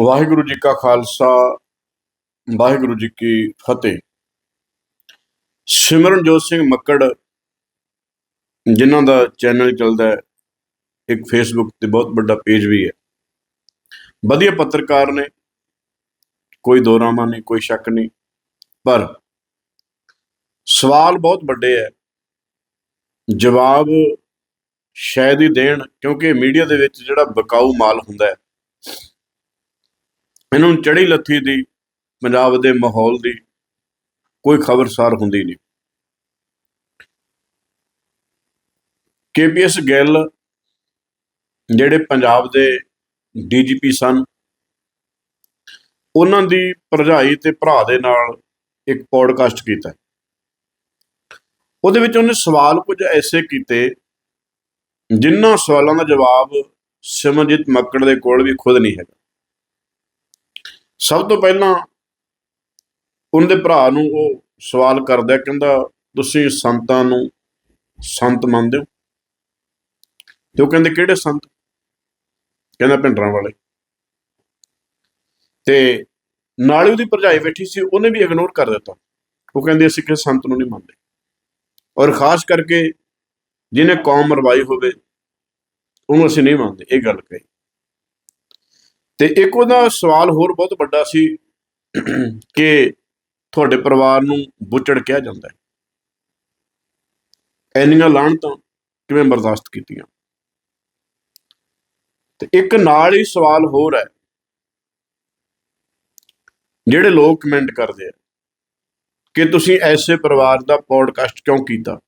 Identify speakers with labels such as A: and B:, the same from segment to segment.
A: ਵਾਹਿਗੁਰੂ ਜੀ ਕਾ ਖਾਲਸਾ, ਵਾਹਿਗੁਰੂ ਜੀ ਕੀ ਫਤਿਹ। ਸਿਮਰਨਜੋਤ ਸਿੰਘ ਮੱਕੜ, ਜਿਨ੍ਹਾਂ ਦਾ ਚੈਨਲ ਚੱਲਦਾ ਹੈ, ਇੱਕ ਫੇਸਬੁੱਕ ਤੇ ਬਹੁਤ ਵੱਡਾ ਪੇਜ ਵੀ ਹੈ। ਵਧੀਆ ਪੱਤਰਕਾਰ ਨੇ, ਕੋਈ ਦੋਰਾਮਾ ਨਹੀਂ, ਕੋਈ ਸ਼ੱਕ ਨਹੀਂ। ਪਰ ਸਵਾਲ ਬਹੁਤ ਵੱਡੇ ਹੈ। ਜਵਾਬ ਸ਼ਾਇਦ ਹੀ ਦੇਣ, ਕਿਉਂਕਿ ਮੀਡੀਆ ਦੇ ਵਿੱਚ ਜਿਹੜਾ ਬਕਾਊ ਮਾਲ ਹੁੰਦਾ ਹੈ ਇਹਨਾਂ ਨੂੰ ਚੜੀ ਲੱਥੀ ਦੀ, ਪੰਜਾਬ ਦੇ ਮਾਹੌਲ ਦੀ ਕੋਈ ਖਬਰਸਾਰ ਹੁੰਦੀ ਨਹੀਂ। ਕੇਪੀਐਸ ਗਿੱਲ ਜਿਹੜੇ ਪੰਜਾਬ ਦੇ ਡੀਜੀਪੀ ਸਨ, ਉਹਨਾਂ ਦੀ ਭਰਜਾਈ ਤੇ ਭਰਾ ਦੇ ਨਾਲ ਇੱਕ ਪੋਡਕਾਸਟ ਕੀਤਾ। ਉਹਦੇ ਵਿੱਚ ਉਹਨੇ ਸਵਾਲ ਕੁਝ ਐਸੇ ਕੀਤੇ ਜਿਨ੍ਹਾਂ ਸਵਾਲਾਂ ਦਾ ਜਵਾਬ ਸਿਮਰਜੀਤ ਮੱਕੜ ਦੇ ਕੋਲ ਵੀ ਖੁਦ ਨਹੀਂ ਹੈਗਾ। ਸਭ ਤੋਂ ਪਹਿਲਾਂ ਉਹਦੇ ਭਰਾ ਨੂੰ ਉਹ ਸਵਾਲ ਕਰਦਾ, ਕਹਿੰਦਾ, ਤੁਸੀਂ ਸੰਤਾਂ ਨੂੰ ਸੰਤ ਮੰਨਦੇ ਹੋ? ਤੇ ਉਹ ਕਹਿੰਦੇ, ਕਿਹੜੇ ਸੰਤ? ਕਹਿੰਦਾ, ਭਿੰਡਰਾਂ ਵਾਲੇ। ਤੇ ਨਾਲ ਹੀ ਉਹਦੀ ਭਰਜਾਈ ਬੈਠੀ ਸੀ, ਉਹਨੇ ਵੀ ਇਗਨੋਰ ਕਰ ਦਿੱਤਾ। ਉਹ ਕਹਿੰਦੇ, ਅਸੀਂ ਕਿਸੇ ਸੰਤ ਨੂੰ ਨਹੀਂ ਮੰਨਦੇ। ਔਰ ਖਾਸ ਕਰਕੇ ਜਿਹਨੇ ਕੌਮ ਮਰਵਾਈ ਹੋਵੇ, ਉਹਨੂੰ ਅਸੀਂ ਨਹੀਂ ਮੰਨਦੇ, ਇਹ ਗੱਲ ਕਹੀ। ਤੇ ਇੱਕ ਉਹਦਾ ਸਵਾਲ ਹੋਰ ਬਹੁਤ ਵੱਡਾ ਸੀ ਕਿ ਤੁਹਾਡੇ ਪਰਿਵਾਰ ਨੂੰ ਬੁੱਚੜ ਕਿਹਾ ਜਾਂਦਾ ਹੈ। ਐਨੀਆਂ ਲਾਹਣਤਾਂ ਕਿਵੇਂ ਬਰਦਾਸ਼ਤ ਕੀਤੀਆਂ? ਤੇ ਇੱਕ ਨਾਲ ਹੀ ਸਵਾਲ ਹੋਰ ਹੈ, ਜਿਹੜੇ ਲੋਕ ਕਮੈਂਟ ਕਰਦੇ ਆ ਕਿ ਤੁਸੀਂ ਐਸੇ ਪਰਿਵਾਰ ਦਾ ਪੋਡਕਾਸਟ ਕਿਉਂ ਕੀਤਾ?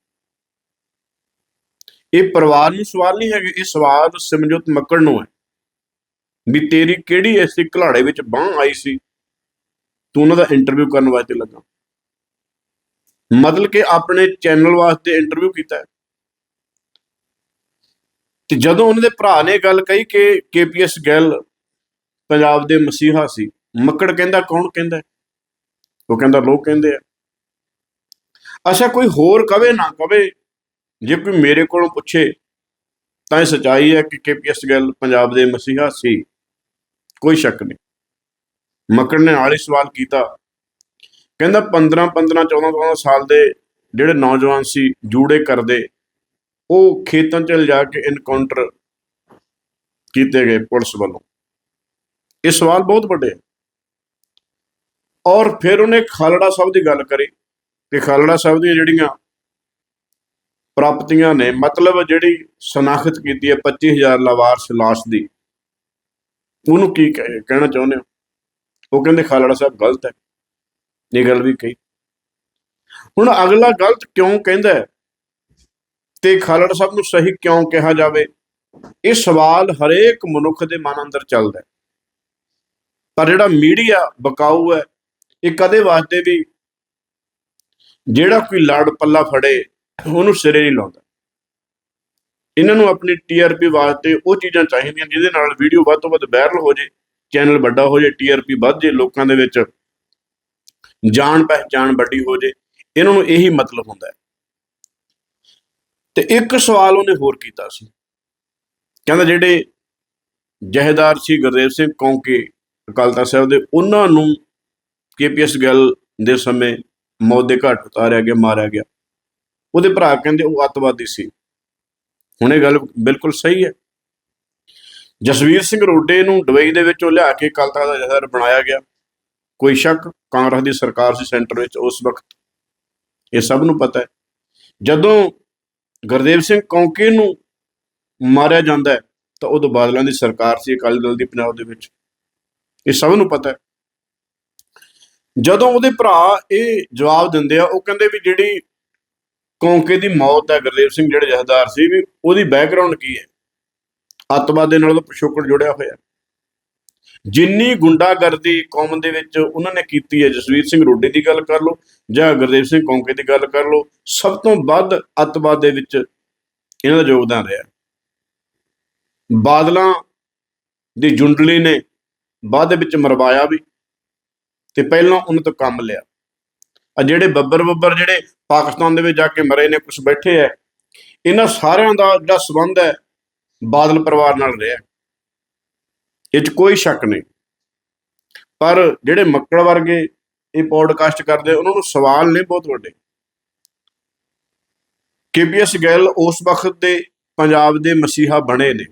A: ਇਹ ਪਰਿਵਾਰ ਨੂੰ ਸਵਾਲ ਨਹੀਂ ਹੈਗੇ, ਇਹ ਸਵਾਲ ਸਿਮਰਜੋਤ ਮੱਕੜ ਨੂੰ ਹੈ। ਵੀ ਤੇਰੀ ਕਿਹੜੀ ਐਸੀ ਘਲਾੜੇ ਵਿੱਚ ਬਾਹ ਆਈ ਸੀ? ਤੂੰ ਉਹਨਾਂ ਦਾ ਇੰਟਰਵਿਊ ਕਰਨ ਵਾਸਤੇ ਲੱਗਾ। ਮਤਲਬ ਕਿ ਆਪਣੇ ਚੈਨਲ ਵਾਸਤੇ ਇੰਟਰਵਿਊ ਕੀਤਾ ਹੈ। ਤੇ ਜਦੋਂ ਉਹਨਾਂ ਦੇ ਭਰਾ ਨੇ ਗੱਲ ਕਹੀ ਕਿ ਕੇਪੀਐਸ ਗੈਲ ਪੰਜਾਬ ਦੇ ਮਸੀਹਾ ਸੀ, ਮੱਕੜ ਕਹਿੰਦਾ, ਕੌਣ ਕਹਿੰਦਾ ਉਹ ਕਹਿੰਦਾ, ਲੋਕ ਕਹਿੰਦੇ ਆ। ਅੱਛਾ, ਕੋਈ ਹੋਰ ਕਵੇ ਨਾ ਕਵੇ, ਜੇ ਕੋਈ ਮੇਰੇ ਕੋਲੋਂ ਪੁੱਛੇ, ਤਾਂ ਇਹ ਸਚਾਈ ਹੈ ਕਿ ਕੇਪੀਐਸ ਗਿੱਲ ਪੰਜਾਬ ਦੇ ਮਸੀਹਾ ਸੀ। ਕੋਈ ਸ਼ੱਕ ਨਹੀਂ। ਮੱਕੜ ਨੇ ਨਾਲ ਹੀ ਸਵਾਲ ਕੀਤਾ। ਕਹਿੰਦਾ 15 15 14 14 ਸਾਲ ਦੇ ਜਿਹੜੇ ਨੌਜਵਾਨ ਸੀ, ਜੂੜੇ ਕਰਦੇ, ਉਹ ਖੇਤਾਂ 'ਚ ਲਿਜਾ ਕੇ ਇਨਕਾਊਂਟਰ ਕੀਤੇ ਗਏ ਪੁਲਿਸ ਵੱਲੋਂ। ਇਹ ਸਵਾਲ ਬਹੁਤ ਵੱਡੇ ਹੈ ਔਰ ਫਿਰ ਉਹਨੇ ਖਾਲੜਾ ਸਾਹਿਬ ਦੀ ਗੱਲ ਕਰੀ ਕਿ ਖਾਲੜਾ ਸਾਹਿਬ ਦੀਆਂ ਜਿਹੜੀਆਂ ਪ੍ਰਾਪਤੀਆਂ ਨੇ, ਮਤਲਬ ਜਿਹੜੀ ਸ਼ਨਾਖਤ ਕੀਤੀ ਹੈ 25000 ਲਵਾਰਸ ਲਾਸ਼ ਦੀ ਉਹਨੂੰ ਕੀ ਕਹਿ- ਕਹਿਣਾ ਚਾਹੁੰਦੇ ਹੋ? ਉਹ ਕਹਿੰਦੇ, ਖਾਲੜਾ ਸਾਹਿਬ ਗਲਤ ਹੈ। ਇਹ ਗੱਲ ਵੀ ਕਹੀ। ਹੁਣ ਅਗਲਾ ਗਲਤ ਕਿਉਂ ਕਹਿੰਦਾ ਤੇ ਖਾਲੜਾ ਸਾਹਿਬ ਨੂੰ ਸਹੀ ਕਿਉਂ ਕਿਹਾ ਜਾਵੇ? ਇਹ ਸਵਾਲ ਹਰੇਕ ਮਨੁੱਖ ਦੇ ਮਨ ਅੰਦਰ ਚੱਲਦਾ ਪਰ ਜਿਹੜਾ ਮੀਡੀਆ ਬਕਾਊ ਹੈ, ਇਹ ਕਦੇ ਵਾਸਤੇ ਵੀ ਜਿਹੜਾ ਕੋਈ ਲੜ ਪੱਲਾ ਫੜੇ, ਉਹਨੂੰ ਸਿਰੇ ਨਹੀਂ ਲਾਉਂਦਾ। ਇਹਨਾਂ ਨੂੰ ਆਪਣੀ ਟੀਆਰਪੀ ਵਾਸਤੇ ਉਹ ਚੀਜ਼ਾਂ ਚਾਹੀਦੀਆਂ ਜਿਹਦੇ ਨਾਲ ਵੀਡੀਓ ਵੱਧ ਤੋਂ ਵੱਧ ਵਾਇਰਲ ਹੋ ਜੇ ਚੈਨਲ ਵੱਡਾ ਹੋ ਜੇ ਟੀਆਰਪੀ ਵੱਧ ਜੇ, ਲੋਕਾਂ ਦੇ ਵਿੱਚ ਜਾਣ ਪਹਿਚਾਣ ਵੱਡੀ ਹੋ ਜੇ, ਇਹਨਾਂ ਨੂੰ ਇਹੀ ਮਤਲਬ ਹੁੰਦਾ ਹੈ। ਤੇ ਇੱਕ ਸਵਾਲ ਉਹਨੇ ਹੋਰ ਕੀਤਾ ਸੀ। ਕਹਿੰਦਾ ਜਿਹੜੇ ਜਹੇਦਾਰ ਸੀ ਗੁਰਦੇਵ ਸਿੰਘ ਕੌਂਕੇ ਅਕਾਲ ਤਖਤ ਸਾਹਿਬ ਦੇ, ਉਹਨਾਂ ਨੂੰ ਕੇਪੀਐਸ ਗੱਲ ਦੇ ਸਮੇਂ ਮੌਤ ਦੇ ਘਾਟ ਉਤਾਰਿਆ ਗਿਆ, ਮਾਰਿਆ ਗਿਆ। ਉਹਦੇ ਭਰਾ ਕਹਿੰਦੇ ਉਹ ਅੱਤਵਾਦੀ ਸੀ। ਹੁਣ ਇਹ ਗੱਲ ਬਿਲਕੁਲ ਸਹੀ ਹੈ। ਜਸਵੀਰ ਸਿੰਘ ਰੋਡੇ ਨੂੰ ਡੁਬਈ ਦੇ ਵਿੱਚੋਂ ਲਿਆ ਕੇ ਅਕਾਲ ਤਖਤ ਦਾ ਜਥੇਦਾਰ ਬਣਾਇਆ ਗਿਆ। ਕੋਈ ਸ਼ੱਕ, ਕਾਂਗਰਸ ਦੀ ਸਰਕਾਰ ਸੀ ਸੈਂਟਰ ਵਿੱਚ ਉਸ ਵਕਤ। ਇਹ ਸਭ ਨੂੰ ਪਤਾ ਹੈ। ਜਦੋਂ ਗੁਰਦੇਵ ਸਿੰਘ ਕੌਂਕੇ ਨੂੰ ਮਾਰਿਆ ਜਾਂਦਾ ਹੈ, ਤਾਂ ਉਦੋਂ ਬਾਦਲਾਂ ਦੀ ਸਰਕਾਰ ਸੀ, ਅਕਾਲੀ ਦਲ ਦੀ ਪੰਜਾਬ ਦੇ ਵਿੱਚ। ਇਹ ਸਭ ਨੂੰ ਪਤਾ ਹੈ। ਜਦੋਂ ਉਹਦੇ ਭਰਾ ਇਹ ਜਵਾਬ ਦਿੰਦੇ ਆ, ਉਹ ਕਹਿੰਦੇ ਵੀ ਜਿਹੜੀ ਕੌਂਕੇ ਦੀ ਮੌਤ ਹੈ, ਗੁਰਦੇਵ ਸਿੰਘ ਜਿਹੜੇ ਜਥੇਦਾਰ ਸੀ ਵੀ ਉਹਦੀ ਬੈਕਗ੍ਰਾਉਂਡ ਕੀ ਹੈ? ਅੱਤਵਾਦ ਦੇ ਨਾਲ ਪਿਛੋਕੜ ਜੁੜਿਆ ਹੋਇਆ। ਜਿੰਨੀ ਗੁੰਡਾਗਰਦੀ ਕੌਮ ਦੇ ਵਿੱਚ ਉਹਨਾਂ ਨੇ ਕੀਤੀ ਹੈ, ਜਸਵੀਰ ਸਿੰਘ ਰੋਡੇ ਦੀ ਗੱਲ ਕਰ ਲਓ ਜਾਂ ਗੁਰਦੇਵ ਸਿੰਘ ਕੌਂਕੇ ਦੀ ਗੱਲ ਕਰ ਲਓ, ਸਭ ਤੋਂ ਵੱਧ ਅੱਤਵਾਦ ਦੇ ਵਿੱਚ ਇਹਨਾਂ ਦਾ ਯੋਗਦਾਨ ਰਿਹਾ। ਬਾਦਲਾਂ ਦੀ ਜੁੰਡਲੀ ਨੇ ਬਾਅਦ ਦੇ ਵਿੱਚ ਮਰਵਾਇਆ ਵੀ ਤੇ ਪਹਿਲਾਂ ਉਹਨਾਂ ਤੋਂ ਕੰਮ ਲਿਆ। ਆ ਜਿਹੜੇ ਬੱਬਰ ਬੱਬਰ ਜਿਹੜੇ ਪਾਕਿਸਤਾਨ ਦੇ ਵਿੱਚ ਜਾ ਕੇ ਮਰੇ ਨੇ ਕੁਝ ਬੈਠੇ ਐ, ਇਹਨਾਂ ਸਾਰਿਆਂ ਦਾ ਜਿਹੜਾ ਸਬੰਧ ਹੈ ਬਾਦਲ ਪਰਿਵਾਰ ਨਾਲ ਰਿਹਾ। ਇਹ 'ਚ ਕੋਈ ਸ਼ੱਕ ਨਹੀਂ। ਪਰ ਜਿਹੜੇ ਮੱਕੜ ਵਰਗੇ ਇਹ ਪੋਡਕਾਸਟ ਕਰਦੇ, ਉਹਨਾਂ ਨੂੰ ਸਵਾਲ ਨੇ ਬਹੁਤ ਵੱਡੇ। ਕੇਪੀਐਸ ਗੈਲ ਉਸ ਵਕਤ ਦੇ ਪੰਜਾਬ ਦੇ ਮਸੀਹਾ ਬਣੇ ਨੇ।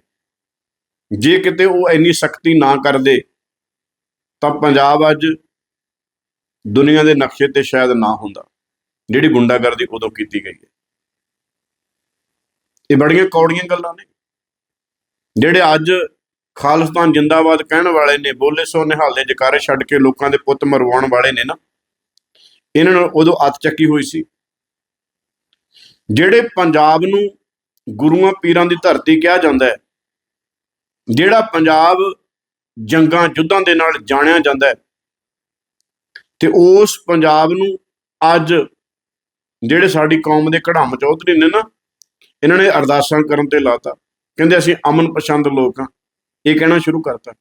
A: ਜੇ ਕਿਤੇ ਉਹ ਇੰਨੀ ਸਖਤੀ ਨਾ ਕਰਦੇ, ਤਾਂ ਪੰਜਾਬ ਅੱਜ ਦੁਨੀਆ ਦੇ ਨਕਸ਼ੇ ਤੇ ਸ਼ਾਇਦ ਨਾ ਹੁੰਦਾ। ਜਿਹੜੀ ਗੁੰਡਾਗਰਦੀ ਉਦੋਂ ਕੀਤੀ ਗਈ ਹੈ। ਇਹ ਬੜੀਆਂ ਕੌੜੀਆਂ ਗੱਲਾਂ ਨੇ। ਜਿਹੜੇ ਅੱਜ ਖਾਲਿਸਤਾਨ ਜਿੰਦਾਬਾਦ ਕਹਿਣ ਵਾਲੇ ਨੇ, ਬੋਲੇ ਸੋ ਨਿਹਾਲੇ ਜਕਾਰੇ ਛੱਡ ਕੇ ਲੋਕਾਂ ਦੇ ਪੁੱਤ ਮਰਵਾਉਣ ਵਾਲੇ ਨੇ ਨਾ, ਇਹਨਾਂ ਨੂੰ ਉਦੋਂ ਅੱਤ ਚੱਕੀ ਹੋਈ ਸੀ। ਜਿਹੜੇ ਪੰਜਾਬ ਨੂੰ ਗੁਰੂਆਂ ਪੀਰਾਂ ਦੀ ਧਰਤੀ ਕਿਹਾ ਜਾਂਦਾ ਹੈ, ਜਿਹੜਾ ਪੰਜਾਬ ਜੰਗਾਂ ਯੁੱਧਾਂ ਦੇ ਨਾਲ ਜਾਣਿਆ ਜਾਂਦਾ ਹੈ ਤੇ ਉਸ ਪੰਜਾਬ ਨੂੰ ਅੱਜ ਜਿਹੜੇ ਸਾਡੀ ਕੌਮ ਦੇ ਕੜਾਮ ਚੌਧਰੀ ਨੇ ਨਾ, ਇਹਨਾਂ ਨੇ ਅਰਦਾਸਾਂ ਕਰਨ ਤੇ ਲਾਤਾ। ਕਹਿੰਦੇ ਅਸੀਂ ਅਮਨ ਪਸੰਦ ਲੋਕ ਹਾਂ ਇਹ ਕਹਿਣਾ ਸ਼ੁਰੂ ਕਰਤਾ।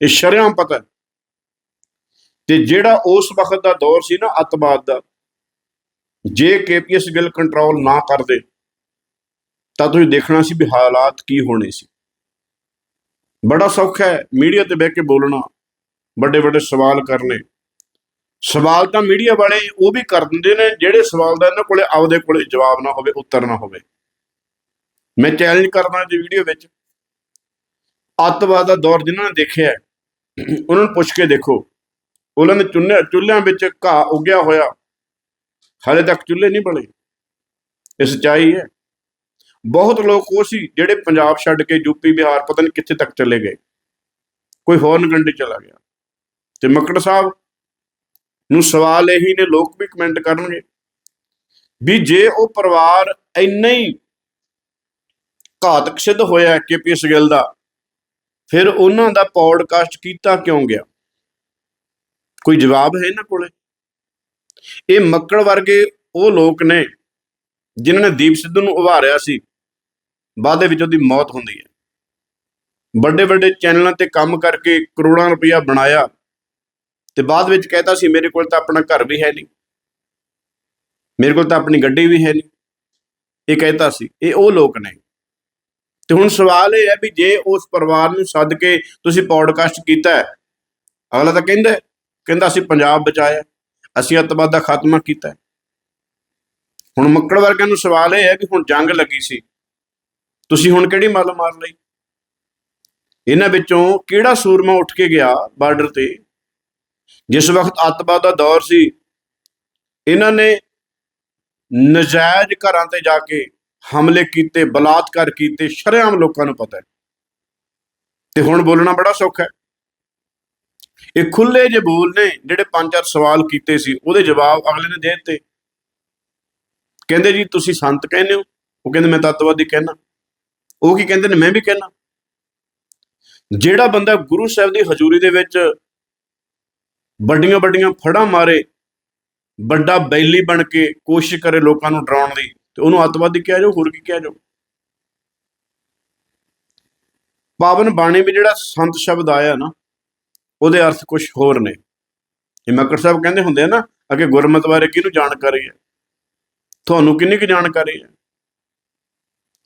A: ਇਹ ਸ਼ਰਿਆਮ ਪਤਾ ਤੇ ਜਿਹੜਾ ਉਸ ਵਕਤ ਦਾ ਦੌਰ ਸੀ ਨਾ, ਅੱਤਵਾਦ ਦਾ, ਜੇ ਕੇਪੀਐਸ ਗਿੱਲ ਕੰਟਰੋਲ ਨਾ ਕਰਦੇ, ਤਾਂ ਤੁਸੀਂ ਦੇਖਣਾ ਸੀ ਵੀ ਹਾਲਾਤ ਕੀ ਹੋਣੇ ਸੀ। ਬੜਾ ਸੌਖਾ ਹੈ ਮੀਡੀਆ ਤੇ ਬਹਿ ਕੇ ਬੋਲਣਾ ਵੱਡੇ ਵੱਡੇ ਸਵਾਲ ਕਰਨੇ। ਸਵਾਲ ਤਾਂ ਮੀਡੀਆ ਵਾਲੇ ਉਹ ਵੀ ਕਰ ਦਿੰਦੇ ਨੇ, ਜਿਹੜੇ ਸਵਾਲ ਦਾ ਇਹਨਾਂ ਕੋਲੇ ਆਪਦੇ ਕੋਲੇ ਜਵਾਬ ਨਾ ਹੋਵੇ, ਉੱਤਰ ਨਾ ਹੋਵੇ। ਮੈਂ ਚੈਲੰਜ ਕਰਦਾ ਜੀ ਵੀਡੀਓ ਵਿੱਚ। ਅੱਤਵਾਦ ਦਾ ਦੌਰ ਜਿਨ੍ਹਾਂ ਨੇ ਦੇਖਿਆ ਉਹਨਾਂ ਨੂੰ ਪੁੱਛ ਕੇ ਦੇਖੋ। ਉਹਨਾਂ ਨੇ ਚੁੱਲ੍ਹੇ ਚੁੱਲ੍ਹਿਆਂ ਵਿੱਚ ਘਾਹ ਉੱਗਿਆ ਹੋਇਆ। ਹਾਲੇ ਤੱਕ ਚੁੱਲ੍ਹੇ ਨਹੀਂ ਬਣੇ। ਇਹ ਸੱਚਾਈ ਹੈ। ਬਹੁਤ ਲੋਕ ਉਹ ਸੀ ਜਿਹੜੇ ਪੰਜਾਬ ਛੱਡ ਕੇ ਯੂਪੀ ਬਿਹਾਰ, ਪਤਾ ਨਹੀਂ ਕਿੱਥੇ ਤੱਕ ਚਲੇ ਗਏ। ਕੋਈ ਫੋਰਨ ਕੰਟਰੀ ਚਲਾ ਗਿਆ। ਤੇ ਮੱਕੜ ਸਾਹਿਬ ਨੂੰ ਸਵਾਲ ਇਹੀ ਨੇ, ਲੋਕ ਵੀ ਕਮੈਂਟ ਕਰਨਗੇ। ਵੀ ਜੇ ਉਹ ਪਰਿਵਾਰ ਇੰਨਾ ਹੀ ਘਾਤਕ ਸਿੱਧ ਹੋਇਆ ਕੇਪੀਐਸ ਗਿੱਲ ਦਾ, ਫਿਰ ਉਹਨਾਂ ਦਾ ਪੌਡਕਾਸਟ ਕੀਤਾ ਕਿਉਂ ਗਿਆ? ਕੋਈ ਜਵਾਬ ਹੈ ਇਹਨਾਂ ਕੋਲੇ? ਇਹ ਮੱਕੜ ਵਰਗੇ ਉਹ ਲੋਕ ਨੇ ਜਿਨ੍ਹਾਂ ਨੇ ਦੀਪ ਸਿੱਧੂ ਨੂੰ ਉਭਾਰਿਆ ਸੀ, ਬਾਅਦ ਦੇ ਵਿੱਚ ਉਹਦੀ ਮੌਤ ਹੁੰਦੀ ਹੈ। ਵੱਡੇ ਵੱਡੇ ਚੈਨਲਾਂ ਤੇ ਕੰਮ ਕਰਕੇ ਕਰੋੜਾਂ ਰੁਪਇਆ ਬਣਾਇਆ। ਤੇ ਬਾਅਦ ਵਿੱਚ ਕਹਿਤਾ ਸੀ, ਮੇਰੇ ਕੋਲ ਤਾਂ ਆਪਣਾ ਘਰ ਵੀ ਹੈ ਨਹੀਂ। ਮੇਰੇ ਕੋਲ ਤਾਂ ਆਪਣੀ ਗੱਡੀ ਵੀ ਹੈ ਨਹੀਂ। ਇਹ ਕਹਿਤਾ ਸੀ। ਇਹ ਉਹ ਲੋਕ ਨੇ। ਤੇ ਹੁਣ ਸਵਾਲ ਇਹ ਹੈ ਵੀ ਜੇ ਉਸ ਪਰਿਵਾਰ ਨੂੰ ਸੱਦ ਕੇ ਤੁਸੀਂ ਪੌਡਕਾਸਟ ਕੀਤਾ ਹੈ, ਅਗਲਾ ਤਾਂ ਕਹਿੰਦਾ ਕਹਿੰਦਾ ਅਸੀਂ ਪੰਜਾਬ ਬਚਾਇਆ ਅਸੀਂ ਅੱਤਵਾਦ ਦਾ ਖਾਤਮਾ ਕੀਤਾ ਹੁਣ ਮੱਕੜ ਵਰਗਿਆਂ ਨੂੰ ਸਵਾਲ ਇਹ ਹੈ ਕਿ ਹੁਣ ਜੰਗ ਲੱਗੀ ਸੀ। ਤੁਸੀਂ ਹੁਣ ਕਿਹੜੀ ਮੱਲ ਮਾਰ ਲਈ? ਇਹਨਾਂ ਵਿੱਚੋਂ ਕਿਹੜਾ ਸੂਰਮਾ ਉੱਠ ਕੇ ਗਿਆ ਬਾਰਡਰ ਤੇ? ਜਿਸ ਵਕਤ ਅੱਤਵਾਦ ਦਾ ਦੌਰ ਸੀ, ਇਹਨਾਂ ਨੇ ਨਜਾਇਜ਼ ਘਰਾਂ ਤੇ ਜਾ ਕੇ ਹਮਲੇ ਕੀਤੇ, ਬਲਾਤਕਾਰ ਕੀਤੇ, ਸ਼ਰੇਆਮ ਲੋਕਾਂ ਨੂੰ ਪਤਾ ਹੈ। ਤੇ ਹੁਣ ਬੋਲਣਾ ਬੜਾ ਸੌਖਾ ਹੈ। ਇਹ ਖੁੱਲੇ ਜੇ ਬੋਲ ਨੇ ਜਿਹੜੇ ਪੰਜ ਚਾਰ ਸਵਾਲ ਕੀਤੇ ਸੀ, ਉਹਦੇ ਜਵਾਬ ਅਗਲੇ ਨੇ ਦੇ ਦਿੱਤੇ। ਕਹਿੰਦੇ ਜੀ, ਤੁਸੀਂ ਸੰਤ ਕਹਿੰਦੇ ਹੋ? ਉਹ ਕਹਿੰਦੇ, ਮੈਂ ਤਤਵਾਦੀ ਕਹਿਣਾ ਉਹ ਕੀ ਕਹਿੰਦੇ ਨੇ? ਮੈਂ ਵੀ ਕਹਿਣਾ ਜਿਹੜਾ ਬੰਦਾ ਗੁਰੂ ਸਾਹਿਬ ਦੀ ਹਜ਼ੂਰੀ ਦੇ ਵਿੱਚ ਵੱਡੀਆਂ ਵੱਡੀਆਂ ਫੜਾਂ ਮਾਰੇ, ਵੱਡਾ ਬੈਲੀ ਬਣ ਕੇ ਕੋਸ਼ਿਸ਼ ਕਰੇ ਲੋਕਾਂ ਨੂੰ ਡਰਾਉਣ ਦੀ, ਤੇ ਉਹਨੂੰ ਅੱਤਵਾਦੀ ਕਿਹਾ ਜਾਓ ਹੋਰ ਕੀ ਕਿਹਾ ਜਾਓ ਪਾਵਨ ਬਾਣੀ ਵਿੱਚ ਜਿਹੜਾ ਸੰਤ ਸ਼ਬਦ ਆਇਆ ਨਾ, ਉਹਦੇ ਅਰਥ ਕੁਝ ਹੋਰ ਨੇ। ਇਹ ਮੱਕੜ ਸਾਹਿਬ ਕਹਿੰਦੇ ਹੁੰਦੇ ਆ ਨਾ, ਅਗੇ ਗੁਰਮਤ ਬਾਰੇ ਕਿਹਨੂੰ ਜਾਣਕਾਰੀ ਹੈ? ਤੁਹਾਨੂੰ ਕਿੰਨੀ ਕੁ ਜਾਣਕਾਰੀ ਹੈ?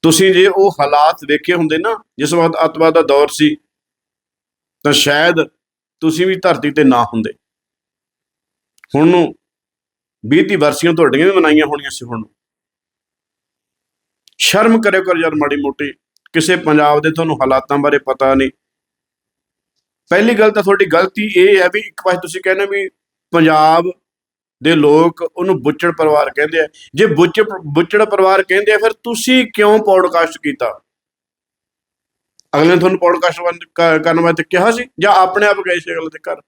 A: ਤੁਸੀਂ ਜੇ ਉਹ ਹਾਲਾਤ ਵੇਖੇ ਹੁੰਦੇ ਨਾ, ਜਿਸ ਵਕਤ ਅੱਤਵਾਦ ਦਾ ਦੌਰ ਸੀ, ਤਾਂ ਸ਼ਾਇਦ ਤੁਸੀਂ ਵੀ ਧਰਤੀ ਤੇ ਨਾ ਹੁੰਦੇ। ਹੁਣ ਨੂੰ 20 ਦੀ ਵਰਸੀਆਂ ਤੁਹਾਡੀਆਂ ਵੀ ਮਨਾਈਆਂ ਹੋਣੀਆਂ ਸੀ ਹੁਣ। ਸ਼ਰਮ ਕਰਿਓ ਕਰ ਯਾਰ ਮਾੜੀ ਮੋਟੀ। ਕਿਸੇ ਪੰਜਾਬ ਦੇ ਤੁਹਾਨੂੰ ਹਾਲਾਤਾਂ ਬਾਰੇ ਪਤਾ ਨਹੀਂ। ਪਹਿਲੀ ਗੱਲ ਤਾਂ ਤੁਹਾਡੀ ਗਲਤੀ ਇਹ ਹੈ ਵੀ ਇੱਕ ਪਾਸੇ ਤੁਸੀਂ ਕਹਿੰਦੇ ਵੀ ਪੰਜਾਬ ਦੇ ਲੋਕ ਉਹਨੂੰ ਬੁੱਚੜ ਪਰਿਵਾਰ ਕਹਿੰਦੇ ਆ। ਜੇ ਬੁੱਚ, ਬੁੱਚੜ ਪਰਿਵਾਰ ਕਹਿੰਦੇ ਆ, ਫਿਰ ਤੁਸੀਂ ਕਿਉਂ ਪੌਡਕਾਸਟ ਕੀਤਾ? ਅਗਲੇ ਨੇ ਤੁਹਾਨੂੰ ਪੌਡਕਾਸਟ ਕਰਨ ਵਾਸਤੇ ਕਿਹਾ ਸੀ ਜਾਂ ਆਪਣੇ ਆਪ ਗਏ ਸੀ ਅਗਲੇ ਦੇ ਘਰ?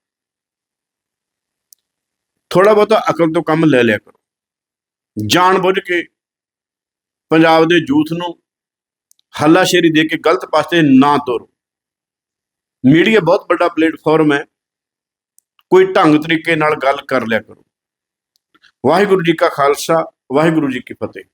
A: ਥੋੜਾ ਬਹੁਤਾ ਅਕਲ ਤੋਂ ਕੰਮ ਲੈ ਲਿਆ ਕਰੋ। ਜਾਣ ਬੁੱਝ ਕੇ ਪੰਜਾਬ ਦੇ ਯੂਥ ਨੂੰ ਹੱਲਾਸ਼ੇਰੀ ਦੇ ਕੇ ਗਲਤ ਪਾਸੇ ਨਾ ਤੋਰੋ। ਮੀਡੀਆ ਬਹੁਤ ਵੱਡਾ ਪਲੇਟਫਾਰਮ ਹੈ। ਕੋਈ ਢੰਗ ਤਰੀਕੇ ਨਾਲ ਗੱਲ ਕਰ ਲਿਆ ਕਰੋ। ਵਾਹਿਗੁਰੂ ਜੀ ਕਾ ਖਾਲਸਾ, ਵਾਹਿਗੁਰੂ ਜੀ ਕੀ ਫਤਿਹ।